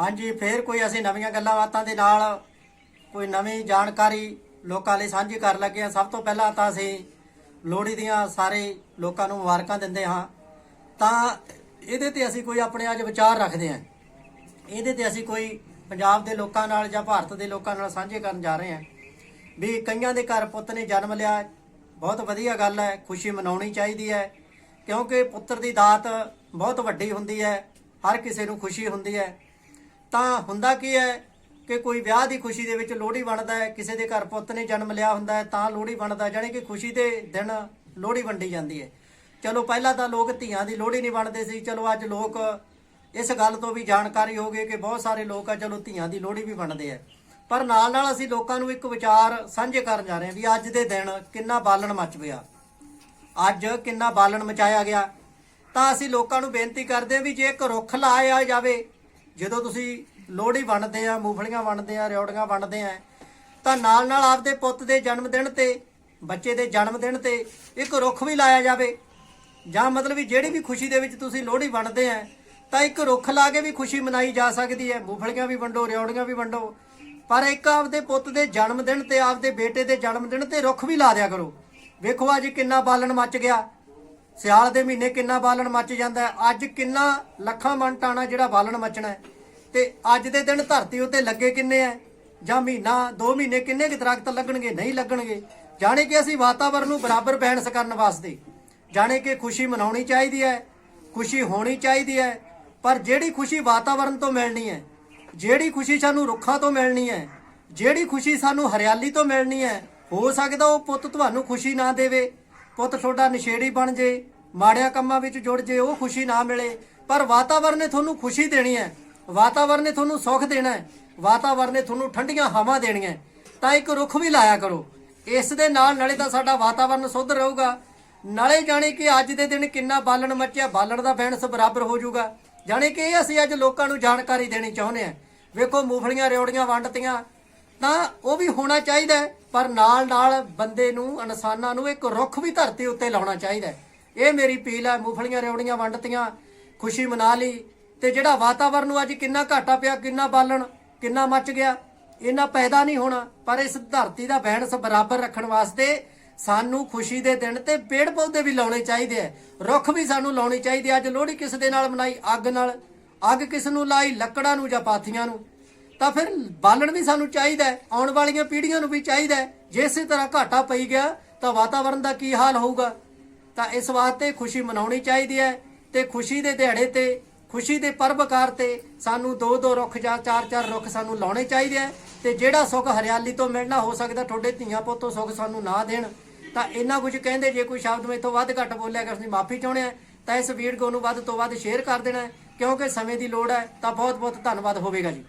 ਹਾਂਜੀ, ਫੇਰ ਕੋਈ ਅਸੀਂ ਨਵੀਆਂ ਗੱਲਾਂ ਬਾਤਾਂ ਦੇ ਨਾਲ ਕੋਈ ਨਵੀਂ ਜਾਣਕਾਰੀ ਲੋਕਾਂ ਲਈ ਸਾਂਝੀ ਕਰ ਲੱਗੇ ਹਾਂ। ਸਭ ਤੋਂ ਪਹਿਲਾਂ ਤਾਂ ਅਸੀਂ ਲੋਹੜੀ ਦੀਆਂ ਸਾਰੇ ਲੋਕਾਂ ਨੂੰ ਮੁਬਾਰਕਾਂ ਦਿੰਦੇ ਹਾਂ। ਤਾਂ ਇਹਦੇ ਤੇ ਅਸੀਂ ਕੋਈ ਆਪਣੇ ਅੱਜ ਵਿਚਾਰ ਰੱਖਦੇ ਹਾਂ। ਇਹਦੇ ਤੇ ਅਸੀਂ ਕੋਈ ਪੰਜਾਬ ਦੇ ਲੋਕਾਂ ਨਾਲ ਜਾਂ ਭਾਰਤ ਦੇ ਲੋਕਾਂ ਨਾਲ ਸਾਂਝੇ ਕਰਨ ਜਾ ਰਹੇ ਹਾਂ। ਵੀ ਕਈਆਂ ਦੇ ਘਰ ਪੁੱਤ ਨੇ ਜਨਮ ਲਿਆ, ਬਹੁਤ ਵਧੀਆ ਗੱਲ ਹੈ, ਖੁਸ਼ੀ ਮਨਾਉਣੀ ਚਾਹੀਦੀ ਹੈ, ਕਿਉਂਕਿ ਪੁੱਤਰ ਦੀ ਦਾਤ ਬਹੁਤ ਵੱਡੀ ਹੁੰਦੀ ਹੈ, ਹਰ ਕਿਸੇ ਨੂੰ ਖੁਸ਼ੀ ਹੁੰਦੀ ਹੈ। ਤਾਂ ਹੁੰਦਾ ਕੀ ਹੈ ਕਿ ਕੋਈ ਵਿਆਹ ਦੀ ਖੁਸ਼ੀ ਦੇ ਵਿੱਚ ਲੋਹੜੀ ਵੰਡਦਾ ਹੈ, ਕਿਸੇ ਦੇ ਘਰ ਪੁੱਤ ਨੇ ਜਨਮ ਲਿਆ ਹੁੰਦਾ ਹੈ, ਤਾਂ ਲੋਹੜੀ ਵੰਡਦਾ ਜਾਣੀ ਕਿ ਖੁਸ਼ੀ ਦੇ ਦਿਨ ਲੋਹੜੀ ਵੰਡੀ ਜਾਂਦੀ ਹੈ। ਚਲੋ ਪਹਿਲਾਂ ਤਾਂ ਲੋਕ ਧੀਆਂ ਦੀ ਲੋਹੜੀ ਨਹੀਂ ਵੰਡਦੇ ਸੀ, ਚਲੋ ਅੱਜ ਲੋਕ ਇਸ ਗੱਲ ਤੋਂ ਵੀ ਜਾਣਕਾਰੀ ਹੋ ਗਈ ਕਿ ਬਹੁਤ ਸਾਰੇ ਲੋਕ ਆ, ਚਲੋ ਧੀਆਂ ਦੀ ਲੋਹੜੀ ਵੀ ਵੰਡਦੇ ਆ। ਪਰ ਨਾਲ ਨਾਲ ਅਸੀਂ ਲੋਕਾਂ ਨੂੰ ਇੱਕ ਵਿਚਾਰ ਸਾਂਝੇ ਕਰਨ ਜਾ ਰਹੇ ਹਾਂ ਵੀ ਅੱਜ ਦੇ ਦਿਨ ਕਿੰਨਾ ਬਾਲਣ ਮਚ ਪਿਆ ਅੱਜ ਕਿੰਨਾ ਬਾਲਣ ਮਚਾਇਆ ਗਿਆ। ਤਾਂ ਅਸੀਂ ਲੋਕਾਂ ਨੂੰ ਬੇਨਤੀ ਕਰਦੇ ਹਾਂ ਵੀ ਜੇ ਇੱਕ ਰੁੱਖ ਲਾਇਆ ਜਾਵੇ ਜਦੋਂ ਤੁਸੀਂ ਲੋਹੜੀ ਵੰਡਦੇ ਆ, ਮੂੰਗਫਲੀਆਂ ਵੰਡਦੇ ਆ, ਰਿਓੜੀਆਂ ਵੰਡਦੇ ਆ, ਤਾਂ ਨਾਲ ਨਾਲ ਆਪਦੇ ਪੁੱਤ ਦੇ ਜਨਮ ਦਿਨ ਤੇ, ਬੱਚੇ ਦੇ ਜਨਮ ਦਿਨ ਤੇ ਇੱਕ ਰੁੱਖ ਵੀ ਲਾਇਆ ਜਾਵੇ। ਜਾਂ ਮਤਲਬ ਵੀ ਜਿਹੜੀ ਵੀ ਖੁਸ਼ੀ ਦੇ ਵਿੱਚ ਤੁਸੀਂ ਲੋਹੜੀ ਵੰਡਦੇ ਆ, ਤਾਂ ਇੱਕ ਰੁੱਖ ਲਾ ਕੇ ਵੀ ਖੁਸ਼ੀ ਮਨਾਈ ਜਾ ਸਕਦੀ ਹੈ। ਮੂੰਗਫਲੀਆਂ ਵੀ ਵੰਡੋ, ਰਿਓੜੀਆਂ ਵੀ ਵੰਡੋ। ਪਰ ਇੱਕ ਆਪਦੇ ਪੁੱਤ ਦੇ ਜਨਮ ਦਿਨ ਤੇ, ਆਪਦੇ ਬੇਟੇ ਦੇ ਜਨਮ ਦਿਨ ਤੇ ਰੁੱਖ ਵੀ ਲਾ ਦਿਆ ਕਰੋ। ਵੇਖੋ ਅੱਜ ਕਿੰਨਾ ਬਾਲਣ ਮੱਚ ਗਿਆ। ਸਿਆਲ ਦੇ ਮਹੀਨੇ ਕਿੰਨਾ ਬਾਲਣ ਮੱਚ ਜਾਂਦਾ ਹੈ? ਅੱਜ ਕਿੰਨਾ ਲੱਖਾਂ ਮਣ ਟਾਣਾ ਜਿਹੜਾ ਬਾਲਣ ਮੱਚਣਾ ਹੈ? ਤੇ ਅੱਜ ਦੇ ਦਿਨ ਧਰਤੀ ਉੱਤੇ ਲੱਗੇ ਕਿੰਨੇ ਆ ਜਾਂ ਮਹੀਨਾ 2 ਮਹੀਨੇ ਕਿੰਨੇ ਕੁ ਦਰਖਤ ਲੱਗਣਗੇ, ਨਹੀਂ ਲੱਗਣਗੇ? ਜਾਣੇ ਕਿ ਅਸੀਂ ਵਾਤਾਵਰਨ ਨੂੰ ਬਰਾਬਰ ਬੈਲੈਂਸ ਕਰਨ ਵਾਸਤੇ, ਜਾਣੇ ਕਿ ਖੁਸ਼ੀ ਮਨਾਉਣੀ ਚਾਹੀਦੀ ਹੈ, ਖੁਸ਼ੀ ਹੋਣੀ ਚਾਹੀਦੀ ਹੈ, ਪਰ ਜਿਹੜੀ ਖੁਸ਼ੀ ਵਾਤਾਵਰਨ ਤੋਂ ਮਿਲਣੀ ਹੈ, ਜਿਹੜੀ ਖੁਸ਼ੀ ਸਾਨੂੰ ਰੁੱਖਾਂ ਤੋਂ ਮਿਲਣੀ ਹੈ, ਜਿਹੜੀ ਖੁਸ਼ੀ ਸਾਨੂੰ ਹਰਿਆਲੀ ਤੋਂ ਮਿਲਣੀ ਹੈ, ਹੋ ਸਕਦਾ ਉਹ ਪੁੱਤ ਤੁਹਾਨੂੰ ਖੁਸ਼ੀ ਨਾ ਦੇਵੇ। ਪੁੱਤ ਤੁਹਾਡਾ ਨਸ਼ੇੜੀ ਬਣ ਜੇ, ਮਾੜਿਆਂ ਕੰਮਾਂ ਵਿੱਚ ਜੁੜ ਜੇ, ਉਹ ਖੁਸ਼ੀ ਨਾ ਮਿਲੇ। ਪਰ ਵਾਤਾਵਰਨ ਨੇ ਤੁਹਾਨੂੰ ਖੁਸ਼ੀ ਦੇਣੀ ਹੈ। ਵਾਤਾਵਰਨ ਨੇ ਤੁਹਾਨੂੰ ਸੁੱਖ ਦੇਣਾ ਹੈ। ਵਾਤਾਵਰਣ ਨੇ ਤੁਹਾਨੂੰ ਠੰਡੀਆਂ ਹਵਾ ਦੇਣੀਆਂ ਤਾਂ ਇੱਕ ਰੁੱਖ ਵੀ ਲਾਇਆ ਕਰੋ। ਇਸ ਦੇ ਨਾਲ ਨਾਲੇ ਤਾਂ ਸਾਡਾ ਵਾਤਾਵਰਨ ਸੁੱਧ ਰਹੂਗਾ। ਨਾਲੇ ਜਾਣੇ ਕਿ ਅੱਜ ਦੇ ਦਿਨ ਕਿੰਨਾ ਬਾਲਣ ਮੱਚਿਆ, ਬਾਲਣ ਦਾ ਬੈਲੈਂਸ ਬਰਾਬਰ ਹੋ ਜਾਊਗਾ। ਜਾਣੇ ਕਿ ਇਹ ਅਸੀਂ ਅੱਜ ਲੋਕਾਂ ਨੂੰ ਜਾਣਕਾਰੀ ਦੇਣੀ ਚਾਹੁੰਦੇ ਹਾਂ। ਵੇਖੋ ਮੂਫਲੀਆਂ ਰਿਓੜੀਆਂ ਵੰਡਤੀਆਂ। ਤਾਂ ਉਹ ਵੀ ਹੋਣਾ ਚਾਹੀਦਾ ਪਰ ਨਾਲ ਨਾਲ ਬੰਦੇ ਨੂੰ, ਇਨਸਾਨਾਂ ਨੂੰ ਇੱਕ ਰੁੱਖ ਵੀ ਧਰਤੀ ਉੱਤੇ ਲਾਉਣਾ ਚਾਹੀਦਾ ਇਹ ਮੇਰੀ ਅਪੀਲ ਹੈ ਮੂਫਲੀਆਂ ਰਿਓੜੀਆਂ ਵੰਡਤੀਆਂ, ਖੁਸ਼ੀ ਮਨਾ ਲਈ। ਤੇ ਜਿਹੜਾ ਵਾਤਾਵਰਨ ਨੂੰ ਅੱਜ ਕਿੰਨਾ ਘਾਟਾ ਪਿਆ, ਕਿੰਨਾ ਬਾਲਣ, ਕਿੰਨਾ ਮੱਚ ਗਿਆ ਇਹਨਾਂ ਪੈਦਾ ਨਹੀਂ ਹੋਣਾ, ਪਰ ਇਸ ਧਰਤੀ ਦਾ ਬੈਲੈਂਸ ਬਰਾਬਰ ਰੱਖਣ ਵਾਸਤੇ ਸਾਨੂੰ ਖੁਸ਼ੀ ਦੇ ਦਿਨ ਤੇ ਪੇੜ ਪੌਦੇ ਵੀ ਲਾਉਣੇ ਚਾਹੀਦੇ ਐ ਰੁੱਖ ਵੀ ਸਾਨੂੰ ਲਾਉਣੇ ਚਾਹੀਦੇ ਅੱਜ ਲੋਹੜੀ ਕਿਸ ਦੇ ਨਾਲ ਮਨਾਈ, ਅੱਗ ਨਾਲ, ਅੱਗ ਕਿਸ ਨੂੰ ਲਾਈ, ਲੱਕੜਾਂ ਨੂੰ ਜਾਂ ਪਾਥੀਆਂ ਨੂੰ। ਤਾਂ ਫਿਰ ਬਾਲਣ ਵੀ ਸਾਨੂੰ ਚਾਹੀਦਾ ਹੈ, ਆਉਣ ਵਾਲੀਆਂ ਪੀੜ੍ਹੀਆਂ ਨੂੰ ਵੀ ਚਾਹੀਦਾ ਹੈ। ਜੇ ਇਸੇ ਤਰ੍ਹਾਂ ਘਾਟਾ ਪਈ ਗਿਆ ਤਾਂ ਵਾਤਾਵਰਣ ਦਾ ਕੀ ਹਾਲ ਹੋਊਗਾ? ਤਾਂ ਇਸ ਵਾਸਤੇ ਖੁਸ਼ੀ ਮਨਾਉਣੀ ਚਾਹੀਦੀ ਹੈ ਤੇ ਖੁਸ਼ੀ ਦੇ ਦਿਹਾੜੇ ਤੇ ਖੁਸ਼ੀ ਦੇ ਪਰਬਕਾਰ ਤੇ ਸਾਨੂੰ ਦੋ ਦੋ ਰੁੱਖ ਜਾਂ ਚਾਰ ਚਾਰ ਰੁੱਖ ਸਾਨੂੰ ਲਾਉਣੇ ਚਾਹੀਦੇ ਆ ਤੇ ਜਿਹੜਾ ਸੁੱਖ ਹਰਿਆਲੀ ਤੋਂ ਮਿਲਣਾ ਹੋ ਸਕਦਾ ਤੁਹਾਡੇ ਧੀਆਂ ਪੁੱਤੋਂ ਸੁੱਖ ਸਾਨੂੰ ਨਾ ਦੇਣ। ਤਾਂ ਇੰਨਾ ਕੁਝ ਕਹਿੰਦੇ ਜੇ ਕੋਈ ਸ਼ਬਦ ਮੇਥੋਂ ਵੱਧ ਘੱਟ ਬੋਲਿਆ ਕਰ ਅਸੀਂ ਮਾਫੀ ਚਾਹੁੰਦੇ ਆ ਤਾਂ ਇਸ ਵੀਡੀਓ ਨੂੰ ਵੱਧ ਤੋਂ ਵੱਧ ਸ਼ੇਅਰ ਕਰ ਦੇਣਾ ਕਿਉਂਕਿ ਸਮੇਂ ਦੀ ਲੋੜ ਹੈ ਤਾਂ ਬਹੁਤ ਬਹੁਤ ਧੰਨਵਾਦ ਹੋਵੇਗਾ ਜੀ।